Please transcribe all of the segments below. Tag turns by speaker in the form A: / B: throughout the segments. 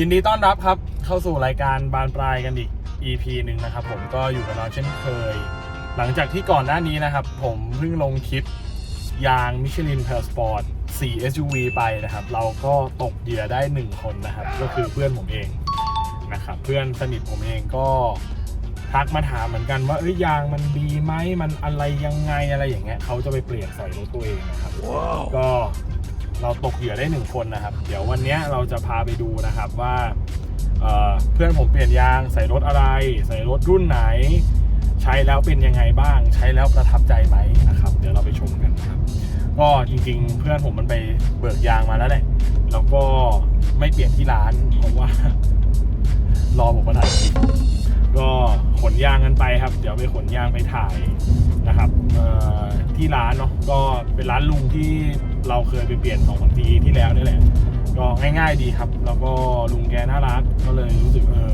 A: ยินดีต้อนรับครับเข้าสู่รายการบานปลายกันอีก EP หนึ่งนะครับ ผมก็อยู่กับเราเช่นเคย หลังจากที่ก่อนหน้านี้นะครับ ผมเพิ่งลงคลิปยางมิชลินเพลสปอร์ต4 SUV ไปนะครับ เราก็ตกเหยื่อได้ 1 คนนะครับ ก็คือเพื่อนผมเองนะครับ เพื่อนสนิทผมเองก็ทักมาถามเหมือนกันว่าเอ้ยยางมันดีไหมมันอะไรยังไงอะไรอย่างเงี้ยเขาจะไปเปลี่ยนใส่รถตัวเองนะครับ ก็ เราตกเหยื่อได้หนึ่งคนนะครับ เดี๋ยววันนี้เราจะพาไปดูนะครับว่าเเพื่อนผมเปลี่ยนยางใส่รถอะไร ใส่รถรุ่นไหน ใช้แล้วเป็นยังไงบ้าง ใช้แล้วประทับใจไหมนะครับ เดี๋ยวเราไปชมกันนะครับก็จริง ๆ เพื่อนผมมันไปเบิกยางมาแล้วแหละแล้วก็ไม่เปลี่ยนที่ร้านเพราะว่า รอผมมาถ่ายคลิปก็ขนยางกันไปครับ เดี๋ยวไปขนยางไปถ่ายนะครับ ที่ร้านเนาะก็เป็นร้านลุงที่เราเคยไปเปลี่ยนสองสามปีที่แล้วนี่แหละก็ง่ายๆดีครับ แล้วก็ลุงแกน่ารักก็เลยรู้สึกเออ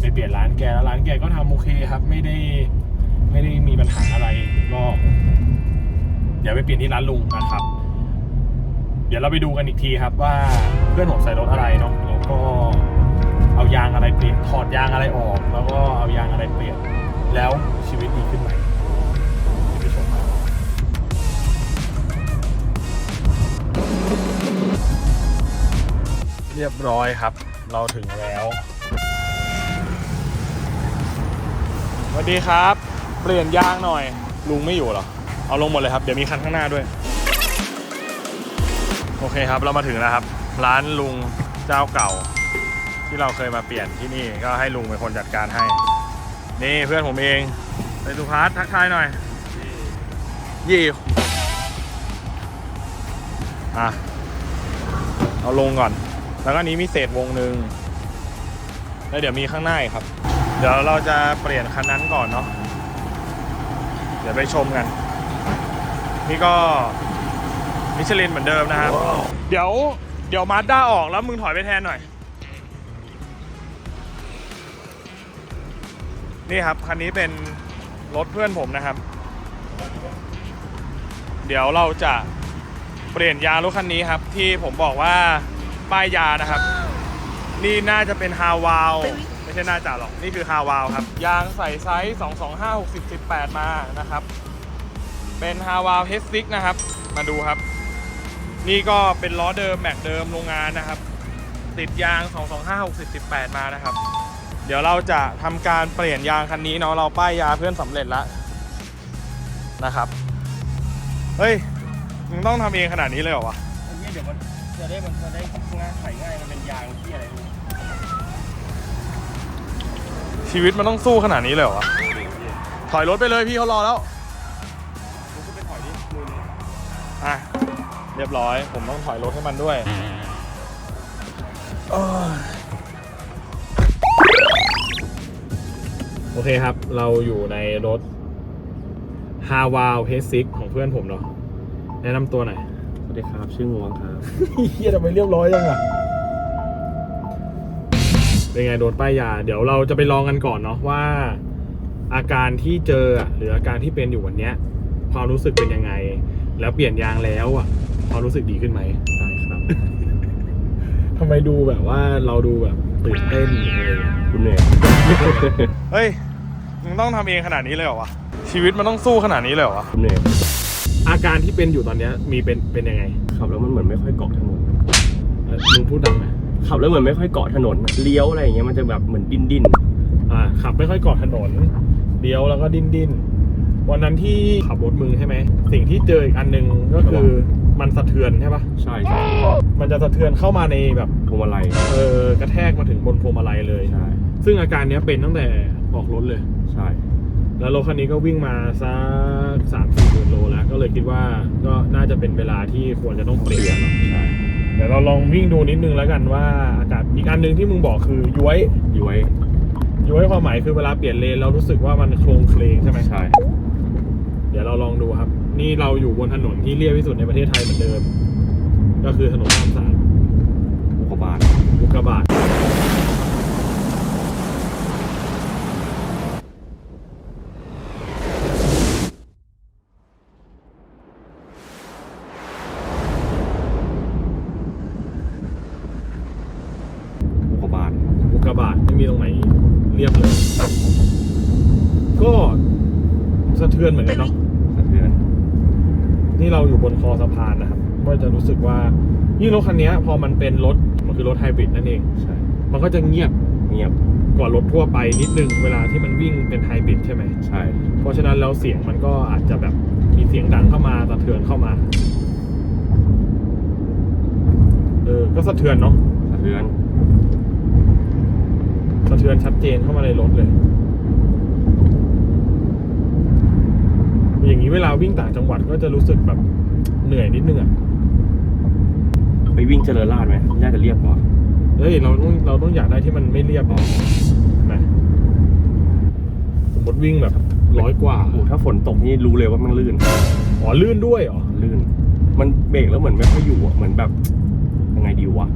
A: ไปเปลี่ยนร้านแกแล้วร้านแกก็ทำโอเคครับ ไม่ได้ไม่ได้มีปัญหาอะไรก็เดี๋ยวไปเปลี่ยนที่ร้านลุงนะครับ เดี๋ยวเราไปดูกันอีกทีครับว่าเพื่อนผมใส่รถอะไรเนาะแล้วก็เอายางอะไรเปลี่ยนถอดยางอะไรออก แล้วก็เอา รียบร้อยครับ เราถึงแล้วสวัสดีครับ เปลี่ยนยางหน่อย ลุงไม่อยู่เหรอ เอาลงหมดเลยครับ เดี๋ยวมีคันข้างหน้าด้วย โอเคครับ เรามาถึงแล้วครับ ร้านลุงเจ้าเก่า ที่เราเคยมาเปลี่ยนที่นี่ ก็ให้ลุงเป็นคนจัดการให้ นี่เพื่อนผมเองไปสุพัฒน์ทักทายหน่อย ยี่อะ เอาลงก่อน แล้วก็นี้มีเศษวงหนึ่งแล้วเดี๋ยวมีข้างหน้าอีกครับ เดี๋ยวเราจะเปลี่ยนคันนั้นก่อนเนาะเดี๋ยวไปชมกัน นี่ก็มิชลินเหมือนเดิมนะครับ เดี๋ยวเดี๋ยวมาด้าออกแล้วมึงถอยไปแทนหน่อย นี่ครับ คันนี้เป็นรถเพื่อนผมนะครับ เดี๋ยวเราจะเปลี่ยนยางรถคันนี้ครับ ที่ผมบอกว่า ป้ายยานะครับ นี่น่าจะเป็นฮาวาว ไม่ใช่น่าจะหรอก นี่คือฮาวาวครับ ยางใส่ไซส์ 225 60 18 มานะครับ เป็นฮาวาวเฮสซิกนะครับ มาดูครับ นี่ก็เป็นล้อเดิมแม็กเดิมโรงงานนะครับ ติดยาง 225 60 18 มานะครับ เดี๋ยวเราจะทำการเปลี่ยนยางคันนี้เนาะ เราป้ายยาเพื่อนสำเร็จแล้วนะครับ เฮ้ย มึงต้องทำเองขนาดนี้เลยเหรอวะ
B: อันนี้เดี๋ยวมัน จะได้มันจะได้ง่ายไขง่ายมันเป็นยางที่อะไรรู้
A: ชีวิตมันต้องสู้ขนาดนี้เลยเหรอวะถอยรถไปเลยพี่เขารอแล้ว
B: กูก็ไปถอยดิมือนี้
A: อะเรียบร้อย ผมต้องถอยรถให้มันด้วยเอ้ยโอเคครับ เราอยู่ในรถ h a w a l h s 6ของเพื่อนผมเนาะแนะนำตัวหน่อย
B: สวัส ดีครับ ชื่องวงครับ
A: เฮียทำไมเรียบร้อยจังอะเป็นไงโดนป้ายยา เดี๋ยวเราจะไปลองกันก่อนเนาะว่า อาการที่เจออะหรืออาการที่เป็นอยู่วันเนี้ย ความรู้สึกเป็นยังไง แล้วเปลี่ยนยางแล้วอะความรู้สึกดีขึ้นไหม
B: ได้ครับ
A: ทำไมดูแบบว่าเราดูแบบตื่นเต้นอะไรอย่างเงี้ย
B: คุณเหนื่อย
A: เฮ้ย มึงต้องทำเองขนาดนี้เลยเหรอวะ ชีวิตมันต้องสู้ขนาดนี้เลยเหรอวะ
B: คุณเหนื่อย
A: อาการที่เป็นอยู่ตอนเนี้ยมีเป็นเป็นยังไง
B: ขับแล้วมันเหมือนไม่ค่อยเกาะถนน
A: เอ่อมึงพูดดังนะ
B: ขับแล้วเหมือนไม่ค่อยเกาะถนนเลี้ยวอะไรอย่างเงี้ยมันจะแบบเหมือนดิ้นดิ้น
A: อ่าขับไม่ค่อยเกาะถนนเลี้ยวแล้วก็ดิ้นดิ้นวันนั้นที่ขับรถมึงใช่ไหมสิ่งที่เจออีกอันหนึ่งก็คือมันสะเทือนใช่ปะ
B: ใช่ใช่
A: มันจะสะเทือนเข้ามาในแบบ
B: พวงมาลัย
A: เออกระแทกมาถึงบนพวงมาลัยเลย
B: ใช่
A: ซึ่งอาการเนี้ยเป็นตั้งแต่ออกรถเลย
B: ใช่
A: แล้วรถคันนี้ก็วิ่งมาสักสามสี่หมื่นโลแล้ว ก็เลยคิดว่าก็น่าจะเป็นเวลาที่ควรจะต้องเปลี่ยนเนอะ
B: ใช่
A: เดี๋ยวเราลองวิ่งดูนิดนึงแล้วกันว่าอากาศอีกอันหนึ่งที่มึงบอกคือย้วย
B: ย้วย
A: ย้วยความหมายคือเวลาเปลี่ยนเลนเรารู้สึกว่ามันโครงเคลงใช่ไหม
B: ใช่
A: เดี๋ยวเราลองดูครับ นี่เราอยู่บนถนนที่เรียบที่สุดในประเทศไทยเหมือนเดิม ก็คือถนนรามสาม
B: อุกกาบาต
A: อุกกาบาต อยู่บนคอสะพานนะครับก็จะรู้สึกว่ายิ่งรถคันนี้พอมันเป็นรถมันคือรถไฮบริดนั่นเอง
B: ใช่
A: มันก็จะเงียบ
B: เงียบ
A: กว่ารถทั่วไปนิดนึงเวลาที่มันวิ่งเป็นไฮบริดใช่ไหม
B: ใช่
A: เพราะฉะนั้นแล้วเสียงมันก็อาจจะแบบมีเสียงดังเข้ามาสะเทือนเข้ามาเออก็สะเทือนเนาะ
B: สะเทือน
A: สะเทือนชัดเจนเข้ามาในรถเลย อย่างนี้เวลาวิ่งต่างจังหวัดก็จะรู้สึกแบบเหนื่อยนิดนึงอะ
B: ไปวิ่งเจริญราษฎร์ไหมน่าจะเรียบกว่า
A: เฮ้ยเราต้องเราต้องอยากได้ที่มันไม่เรียบหรอกนะสมมติวิ่งแบบร้อยกว่า
B: โอ้ถ้าฝนตกนี่รู้เลยว่ามันลื่น
A: อ๋อลื่นด้วยเหรอ
B: ลื่น มันเบรกแล้วเหมือนไม่ค่อยอยู่อะ เหมือนแบบยังไงดีวะ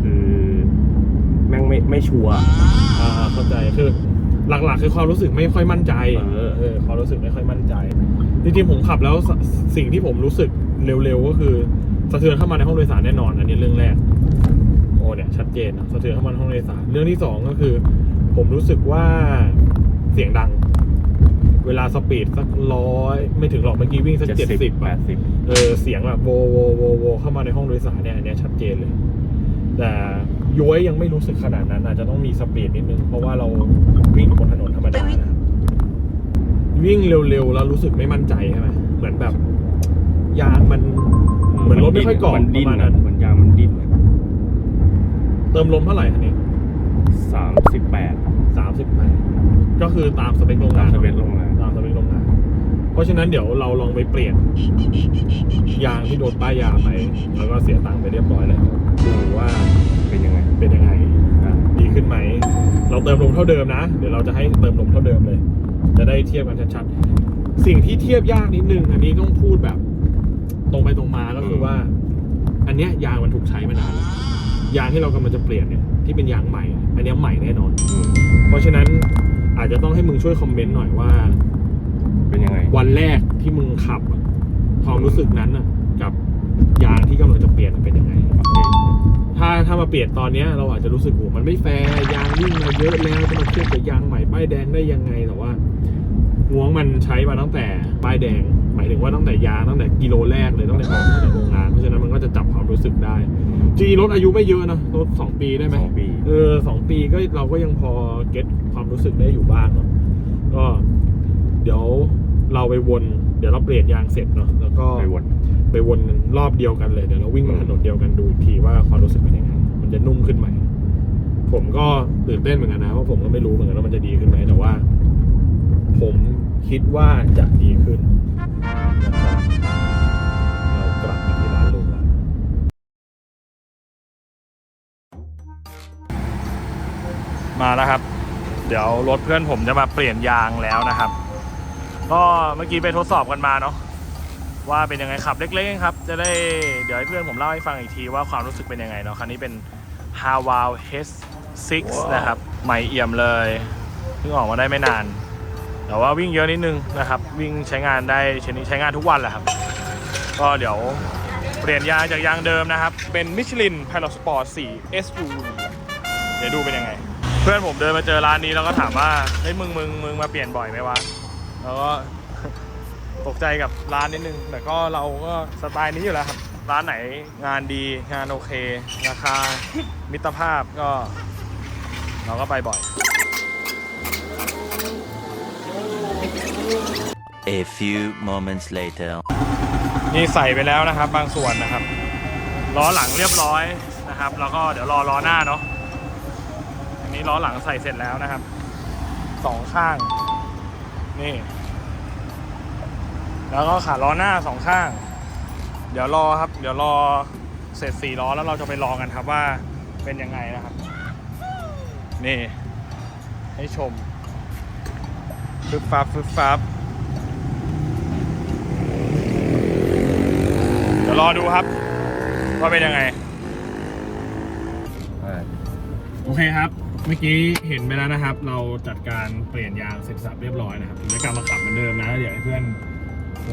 B: คือ แม่งไม่ไม่ชัวร์
A: อ่าเข้าใจคือ หลักๆ คือความรู้สึกไม่ค่อยมั่นใจ
B: เออ
A: เออความรู้สึกไม่ค่อยมั่นใจ จริงๆผมขับแล้วสสิ่งที่ผมรู้สึกเร็วๆก็คือสะเทือนเข้ามาในห้องโดยสารแน่นอน อันนี้เรื่องแรก โอ้เนี่ยชัดเจนนะสะเทือนเข้ามาในห้องโดยสาร เรื่องที่สองก็คือ ผมรู้สึกว่าเสียงดัง เวลาสปีดสักร้อยไม่ถึงหรอกเมื่อกี้วิ่งสักเจ็ดสิบ
B: แปดสิบ
A: เออเสียงแบบโวโวโวโวเข้ามาในห้องโดยสารเนี่ยอันเนี้ยชัดเจนเลย แต่ ย้วยยังไม่รู้สึกขนาดนั้นอาจจะต้องมีสปีดนิดนึง เพราะว่าเราวิ่งบนถนนธรรมดานะครับวิ่งเร็วๆแล้วรู้สึกไม่มั่นใจใช่ไหมเหมือนแบบยางมันเหมือนรถไม่ค่อยเกาะ
B: มันดิ้น
A: ประมาณนั้
B: อะ
A: น
B: เหมือนยางมันดิ้นอะ
A: เติมลมเท่าไหร่คันนี้
B: สามสิบแปด
A: สามสิบแปดก็คือตามสเปคโรง
B: ตาม
A: งาน
B: สเปคโรงงาน
A: ตามสเปคโรงงาน เพราะฉะนั้นเดี๋ยวเราลองไปเปลี่ยนยางที่โดนป้ายยาไปแล้วก็เสียตังค์ไปเรียบร้อยแล้วดูว่า
B: เรา
A: เติมลมเท่าเดิมนะ เดี๋ยวเราจะให้เติมลมเท่าเดิมเลย จะได้เทียบกันชัดๆ สิ่งที่เทียบยากนิดนึง อันนี้ต้องพูดแบบ ตรงไปตรงมาก็คือว่า อันเนี้ยยางมันถูกใช้มานานแล้วยางที่เรากำลังจะเปลี่ยนเนี่ยที่เป็นยางใหม่ อันเนี้ยใหม่แน่นอน
B: อืม
A: เพราะฉะนั้นอาจจะต้องให้มึงช่วยคอมเมนต์หน่อยว่า
B: เป็นยังไง
A: วันแรกที่มึงขับอะความรู้สึกนั้นอะกับยางที่กำลังจะเปลี่ยนเป็นยังไง ถ้าถ้ามาเปลี่ยนตอนนี้เราอาจจะรู้สึกโหมันไม่แฟร์ยางวิ่งมาเยอะแล้วจะมาเทียบกับยางใหม่ป้ายแดงได้ยังไงแต่ว่าง้วงมันใช้มาตั้งแต่ป้ายแดง หมายถึงว่าตั้งแต่ยางตั้งแต่กิโลแรกเลยตั้งแต่ออกจากโรงงานเพราะฉะนั้นมันก็จะจับความรู้สึกได้จริงรถอายุไม่เยอะนะรถสองปีได้ไหม
B: สองปี
A: เออสองปีก็เราก็ยังพอเก็ตความรู้สึกได้อยู่บ้างเนาะก็ เดี๋ยวเราไปวน เดี๋ยวเราเปลี่ยนยางเสร็จเนาะแล้วก็
B: ไปวน
A: ไปวนรอบเดียวกันเลยเดี๋ยวเราวิ่งบนถนนเดียวกันดูอีกทีว่าความรู้สึกเป็นยังไงมันจะนุ่มขึ้นไหมผมก็ตื่นเต้นเหมือนกันนะเพราะผมก็ไม่รู้เหมือนกันว่ามันจะดีขึ้นไหมแต่ว่า ผมคิดว่าจะดีขึ้นเรากลับมาที่ร้านลุงละมาแล้วครับ เดี๋ยวรถเพื่อนผมจะมาเปลี่ยนยางแล้วนะครับ ก็เมื่อกี้ไปทดสอบกันมาเนาะ ว่าเป็นยังไงขับเล็กๆเองครับ จะได้เดี๋ยวให้เพื่อนผมเล่าให้ฟังอีกทีว่าความรู้สึกเป็นยังไงเนาะคันนี้เป็น h a w a l H6 นะครับใหม่เอี่ยมเลยเพิ่งออกมาได้ไม่นาน แต่ว่าวิ่งเยอะนิดนึงนะครับ วิ่งใช้งานได้ชนิดใช้งานทุกวันแหละครับ ก็เดี๋ยวเปลี่ยนยางจากยางเดิมนะครับ เป็น Michelin Pilot Sport 4 SUV เดี๋ยวดูเป็นยังไง เพื่อนผมเดินมาเจอร้านนี้แล้วก็ถามว่าเฮ้ยมึงมึงมึงมาเปลี่ยนบ่อยไหมวะแล้วก็ ตกใจกับร้านนิดนึง แต่ก็เราก็สไตล์นี้อยู่แล้วครับ ร้านไหนงานดีงานโอเค ราคา มิตรภาพก็ เราก็ไปบ่อย
C: A few moments later.
A: นี่ใส่ไปแล้วนะครับ บางส่วนนะครับ ล้อหลังเรียบร้อยนะครับ แล้วก็เดี๋ยวรอล้อหน้าเนาะอันนี้ล้อหลังใส่เสร็จแล้วนะครับสองข้าง นี่ แล้วก็ขาล้อหน้าสองข้าง เดี๋ยวรอครับ เดี๋ยวรอเสร็จสี่ล้อแล้วเราจะไปลองกันครับว่าเป็นยังไงนะครับ นี่ ให้ชมฟึบฟับฟึบฟับเดี๋ยวรอดูครับ ว่าเป็นยังไง โอเคครับ เมื่อกี้เห็นไปแล้วนะครับ เราจัดการเปลี่ยนยางเสร็จสับเรียบร้อยนะครับถึงจะกลับมาขับเหมือนเดิมนะเดี๋ยวให้เพื่อน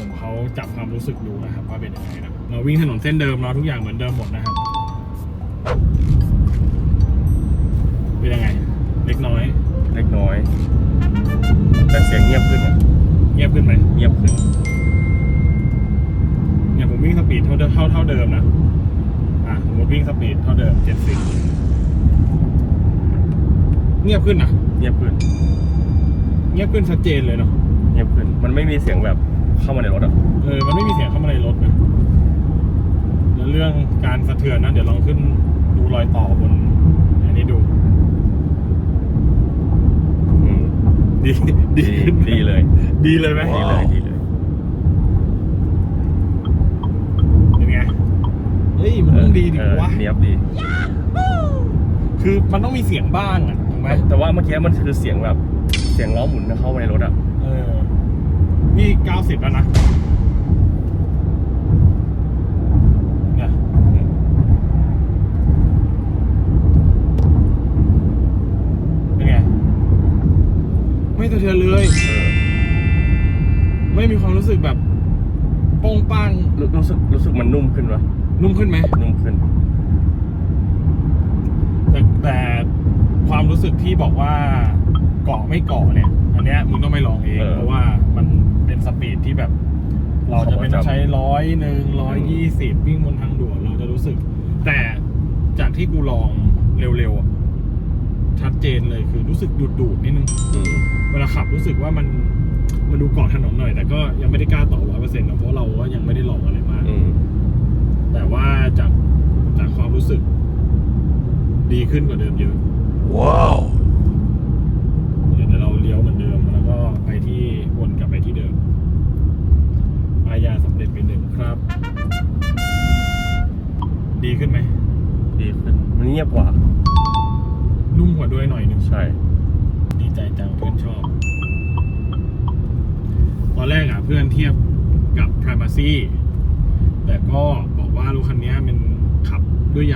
A: ผมเขาจับความรู้สึกดูนะครับว่าเป็นยังไงนะเราวิ่งถนนเส้นเดิมเนาะทุกอย่างเหมือนเดิมหมดนะครับเป็นยังไง เล็กน้อย
B: เล็กน้อย แต่เสียงเงียบขึ้น
A: เงียบขึ้นไหม
B: เงียบขึ้น
A: เนี่ยผมวิ่งสปีดเท่าเดิมเท่าเท่าเดิมนะอะผมวิ่งสปีดเท่าเดิมเจ็ดสิบเงียบขึ้นนะ
B: เงียบขึ้น
A: เงียบขึ้นชัดเจนเลยเนาะ
B: เงียบขึ้น มันไม่มีเสียงแบบ เข้ามาในรถอะ
A: เออมันไม่มีเสียงเข้ามาในรถนะแล้วเรื่องการสะเทือนนะเดี๋ยวลองขึ้นดูรอยต่อบนอันนี้ดู
B: อืม
A: ดี
B: ดีดีเลย
A: ดีเลยไหม
B: ดีเลยดีเลย
A: เป็นไงเฮ้ยมันต้องดีดิ
B: เออ
A: วะ
B: เนียบดี
A: คือมันต้องมีเสียงบ้างอะถูกไหม
B: แต่ว่าเมื่อกี้มันคือเสียงแบบ เสียงล้อหมุนเข้ามาในรถอะ
A: เออ นี่เก้าสิบแล้วนะเนี่ยเป็นไงไม่สะเทือนเลย
B: เออ
A: ไม่มีความรู้สึกแบบโป้งป้าง
B: รู้รู้สึกรู้สึกมันนุ่มขึ้นวะ
A: นุ่มขึ้นไหม
B: นุ่มขึ้น
A: แต่แต่ความรู้สึกที่บอกว่า เกาะไม่เกาะเนี่ย อันเนี้ยมึงต้องไปลองเอง
B: เออ
A: เพราะว่ามันเป็นสปีดที่แบบ เราจะเป็นต้องใช้ร้อยหนึ่งร้อยยี่สิบวิ่งบนทางด่วนเราจะรู้สึก แต่จากที่กูลองเร็วๆอะชัดเจนเลยคือรู้สึกดูดดูดๆนิดนึง
B: อืม
A: เวลาขับรู้สึกว่ามันมันดูเกาะถนนหน่อย แต่ก็ยังไม่ได้กล้าต่อร้อยเปอร์เซ็นต์เพราะเราก็ยังไม่ได้ลองอะไรมาก
B: อืม
A: แต่ว่าจากจากความรู้สึก ดีขึ้นกว่าเดิมเยอะ
C: Wow.
A: เ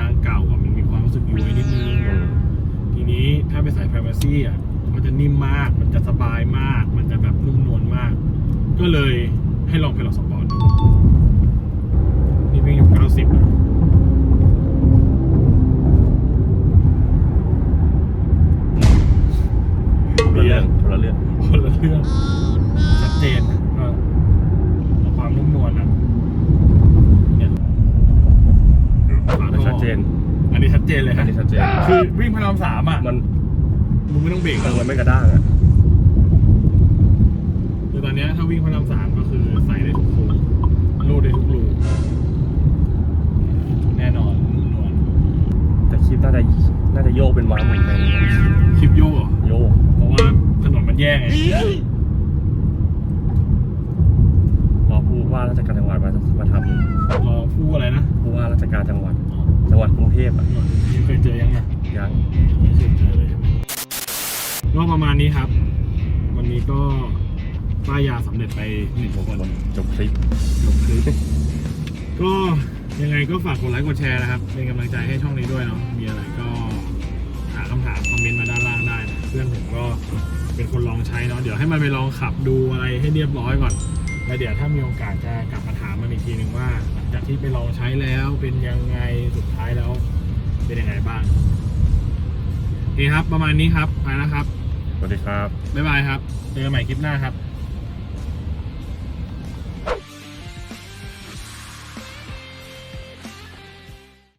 A: าง
B: เก่า
A: อะมันมีความรู้สึกย้วยนิดนึง
B: อืม
A: ทีนี้ถ้าไปใส่ Primacy อะมันจะนิ่มมาก มันจะสบายมาก มันจะแบบนุ่มนวลมาก ก็เลยให้ลองไปลองสปอร์ตดูนี่วิ่งอยู่ 90นะ
B: คนละเรื่องคนละเรื่อง
A: คนละเรื่องชัดเจนก็ความนุ่มนวลอะเนี่ยฝาท่อ
B: ชัดเจน
A: อันนี้ชั ดเจนเลย
B: อัน
A: ฮะ
B: นี้ชัดเจน
A: คือวิ่งพระรามสามอะ
B: มัน
A: มึงไม่ต้องเบรก
B: เอ
A: แล้
B: อ
A: ว
B: มันไม่กระด้างอะ
A: คือตอนเนี้ยถ้าวิ่งพระรามสามก็คือใส่ได้ทุกโค้งรูดได้ทุกรูแน่นอนนุ่มนวล
B: แต่คลิปน่าจะน่าจะโยกเป็นม้าหมุนไป
A: คลิปโยกเหรอ
B: โยก
A: เพราะว่าถนนมันแย่ไง นี้ครับ วันนี้ก็ป้ายยาสำเร็จไปหนึ่งคน
B: จบคลิป
A: จบคลิปก็ยังไงก็ฝากกดไลค์กดแชร์นะครับ เป็นกำลังใจให้ช่องนี้ด้วยเนาะมีอะไรก็หาคำถามคอมเมนต์มาด้านล่างได้นะเพื่อนผมก็เป็นคนลองใช้เนาะเดี๋ยวให้มันไปลองขับดูอะไรให้เรียบร้อยก่อนแล้วเดี๋ยวถ้ามีโอกาสจะกลับมาถามมันอีกทีหนึ่งว่า หลังจากที่ไปลองใช้แล้วเป็นยังไงสุดท้ายแล้ว เป็นยังไงบ้างโอเคครับประมาณนี้ครับไปแล้วครับ
B: สวัสดีครับ
A: บ๊ายบายครับ เจอกันใหม่คลิปหน้าครับ